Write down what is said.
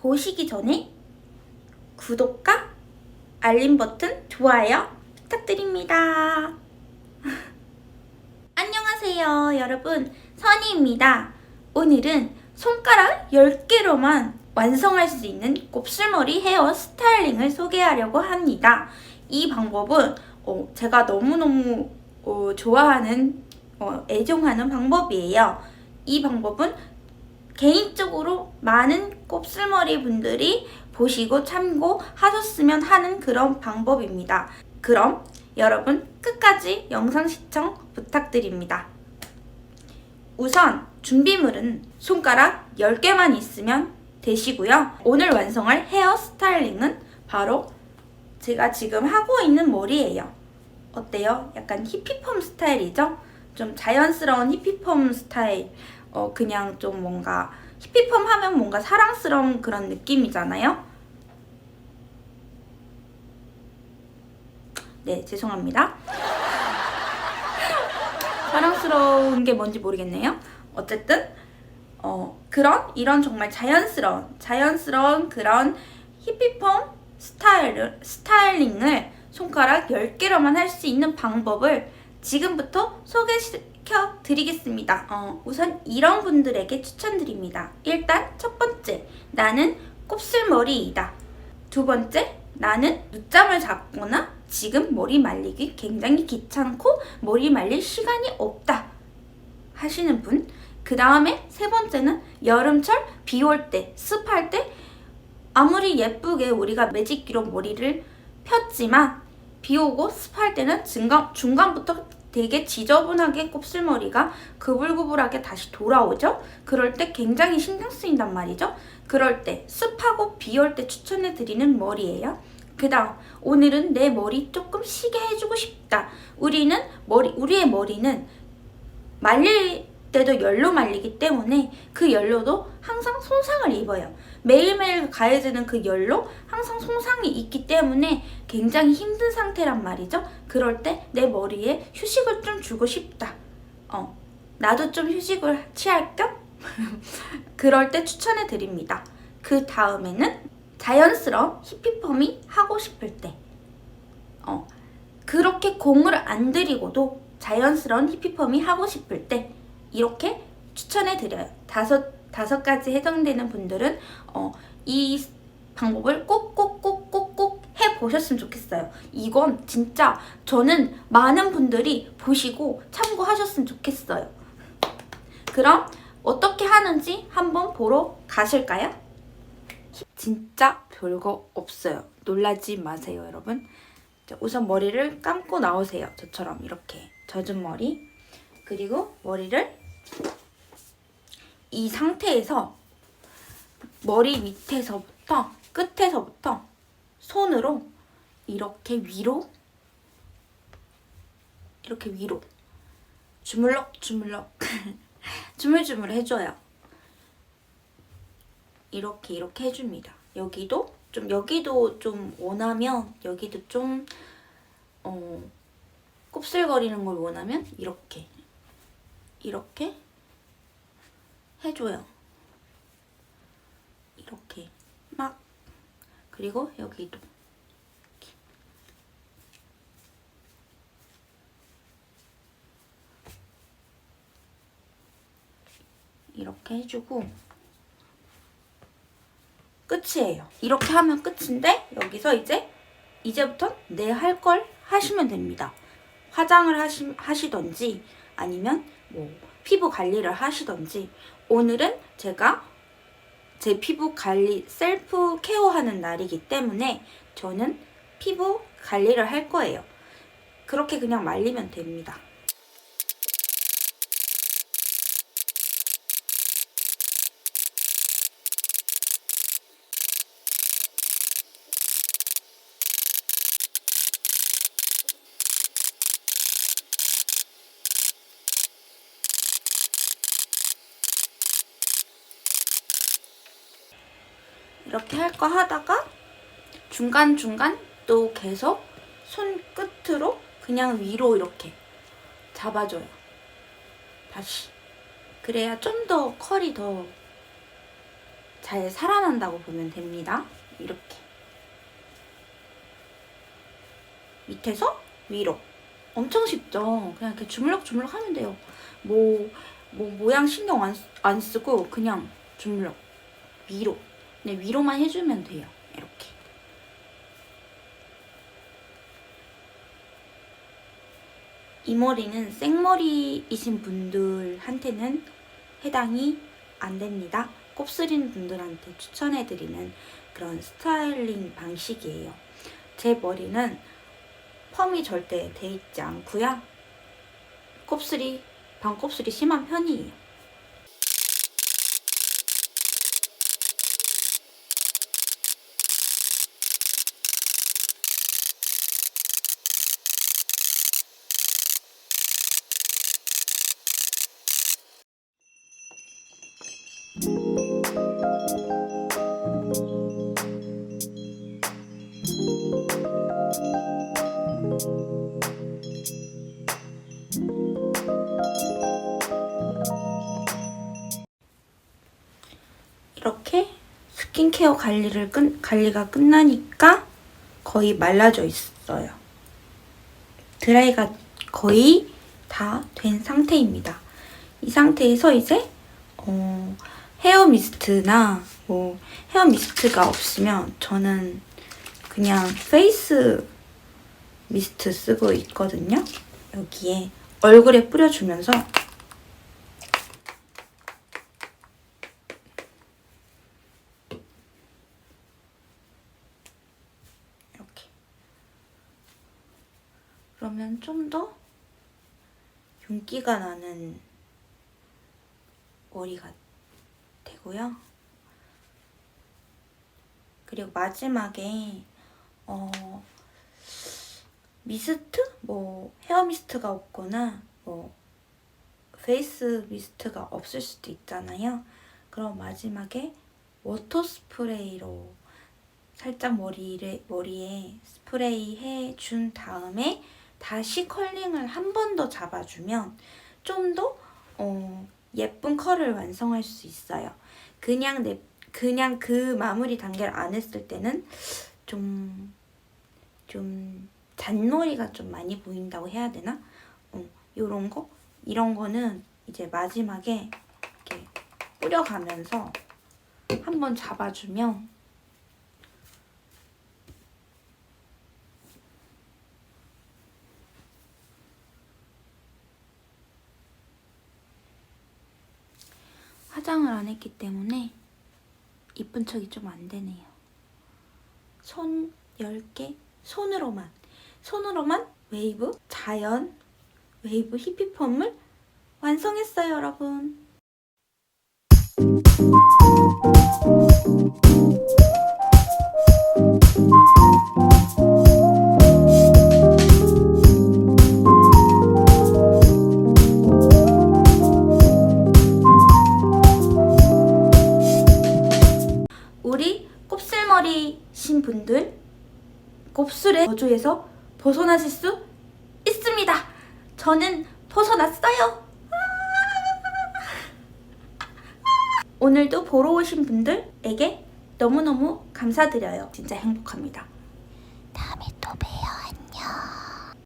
보시기 전에 구독과 알림 버튼, 좋아요 부탁드립니다. 안녕하세요, 여러분. 선희입니다. 오늘은 손가락 10개로만 완성할 수 있는 곱슬머리 헤어 스타일링을 소개하려고 합니다. 이 방법은 어, 제가 너무너무 어, 좋아하는, 어, 애정하는 방법이에요. 이 방법은 개인적으로 많은 곱슬머리 분들이 보시고 참고하셨으면 하는 그런 방법입니다. 그럼 여러분 끝까지 영상 시청 부탁드립니다. 우선 준비물은 손가락 10개만 있으면 되시고요. 오늘 완성할 헤어 스타일링은 바로 제가 지금 하고 있는 머리예요. 어때요? 약간 히피펌 스타일이죠? 좀 자연스러운 히피펌 스타일. 어, 그냥 좀 뭔가 히피펌 하면 뭔가 사랑스러운 그런 느낌이잖아요? 네, 죄송합니다. 사랑스러운 게 뭔지 모르겠네요. 어쨌든 어, 그런 이런 정말 자연스러운 자연스러운 그런 히피펌 스타일을 스타일링을 손가락 10개로만 할 수 있는 방법을 지금부터 소개시켜 드리겠습니다. 어, 우선 이런 분들에게 추천드립니다. 일단 첫 번째, 나는 곱슬머리이다. 두 번째, 나는 늦잠을 잤거나 지금 머리 말리기 굉장히 귀찮고 머리 말릴 시간이 없다. 하시는 분. 그 다음에 세 번째는 여름철 비 올 때, 습할 때 아무리 예쁘게 우리가 매직기로 머리를 폈지만 비 오고 습할 때는 중간, 중간부터 되게 지저분하게 곱슬머리가 그불그불하게 다시 돌아오죠? 그럴 때 굉장히 신경 쓰인단 말이죠? 그럴 때 습하고 비 올 때 추천해드리는 머리예요. 그 다음, 오늘은 내 머리 조금 쉬게 해주고 싶다. 우리는 머리, 우리의 머리는 말릴 때도 열로 말리기 때문에 그 열로도 항상 손상을 입어요. 매일매일 가해지는 그 열로 항상 손상이 있기 때문에 굉장히 힘든 상태란 말이죠. 그럴 때 내 머리에 휴식을 좀 주고 싶다. 어, 나도 좀 휴식을 취할 겸? 그럴 때 추천해 드립니다. 그 다음에는 자연스러운 히피펌이 하고 싶을 때. 어, 그렇게 공을 안 들이고도 자연스러운 히피펌이 하고 싶을 때 이렇게 추천해 드려요. 다섯 다섯 가지 해당되는 분들은 어, 이 방법을 꼭꼭꼭꼭꼭 해 보셨으면 좋겠어요. 이건 진짜 저는 많은 분들이 보시고 참고하셨으면 좋겠어요. 그럼 어떻게 하는지 한번 보러 가실까요? 진짜 별거 없어요. 놀라지 마세요, 여러분. 자, 우선 머리를 감고 나오세요. 저처럼 이렇게 젖은 머리. 그리고 머리를 이 상태에서 머리 밑에서부터 끝에서부터 손으로 이렇게 위로 이렇게 위로 주물럭 주물럭 주물주물 해줘요. 이렇게 이렇게 해줍니다. 여기도 좀 여기도 좀 원하면 여기도 좀 어, 곱슬거리는 걸 원하면 이렇게 이렇게 해줘요. 이렇게 막 그리고 여기도 이렇게. 이렇게 해주고 끝이에요. 이렇게 하면 끝인데 여기서 이제 이제부터 내 할 걸 하시면 됩니다. 화장을 하시, 하시던지 아니면 뭐 피부 관리를 하시던지 오늘은 제가 제 피부 관리 셀프 케어하는 날이기 때문에 저는 피부 관리를 할 거예요. 그렇게 그냥 말리면 됩니다. 이렇게 할 거 하다가 중간중간 또 계속 손 끝으로 그냥 위로 이렇게 잡아줘요. 다시. 그래야 좀 더 컬이 더 잘 살아난다고 보면 됩니다. 이렇게. 밑에서 위로. 엄청 쉽죠? 그냥 이렇게 주물럭주물럭 하면 돼요. 뭐, 뭐 모양 신경 안, 쓰- 안 쓰고 그냥 주물럭. 위로. 네, 위로만 해주면 돼요. 이렇게. 이 머리는 생머리이신 분들한테는 해당이 안 됩니다. 곱슬인 분들한테 추천해드리는 그런 스타일링 방식이에요. 제 머리는 펌이 절대 돼 있지 않고요. 곱슬이, 반곱슬이 심한 편이에요. 스킨케어 관리를 끝, 관리가 끝나니까 거의 말라져 있어요. 드라이가 거의 다 된 상태입니다. 이 상태에서 이제 어, 헤어 미스트나 뭐 헤어 미스트가 없으면 저는 그냥 페이스 미스트 쓰고 있거든요. 여기에 얼굴에 뿌려주면서 그러면 좀 더 윤기가 나는 머리가 되고요. 그리고 마지막에 어 미스트 뭐 헤어 미스트가 없거나 뭐 페이스 미스트가 없을 수도 있잖아요. 그럼 마지막에 워터 스프레이로 살짝 머리를 머리에 스프레이 해 준 다음에 다시 컬링을 한 번 더 잡아주면 좀더 어, 예쁜 컬을 완성할 수 있어요. 그냥 내 그냥 그 마무리 단계를 안 했을 때는 좀 좀 잔머리가 좀 많이 보인다고 해야 되나? 어, 요런 거 이런 거는 이제 마지막에 이렇게 뿌려가면서 한번 잡아주면 화장을 안 했기 때문에 이쁜 척이 좀 안 되네요. 손 10개 손으로만 손으로만 웨이브 자연 웨이브 히피 펌을 완성했어요, 여러분. 저주에서 벗어나실 수 있습니다. 저는 벗어났어요. 오늘도 보러 오신 분들에게 너무너무 감사드려요. 진짜 행복합니다.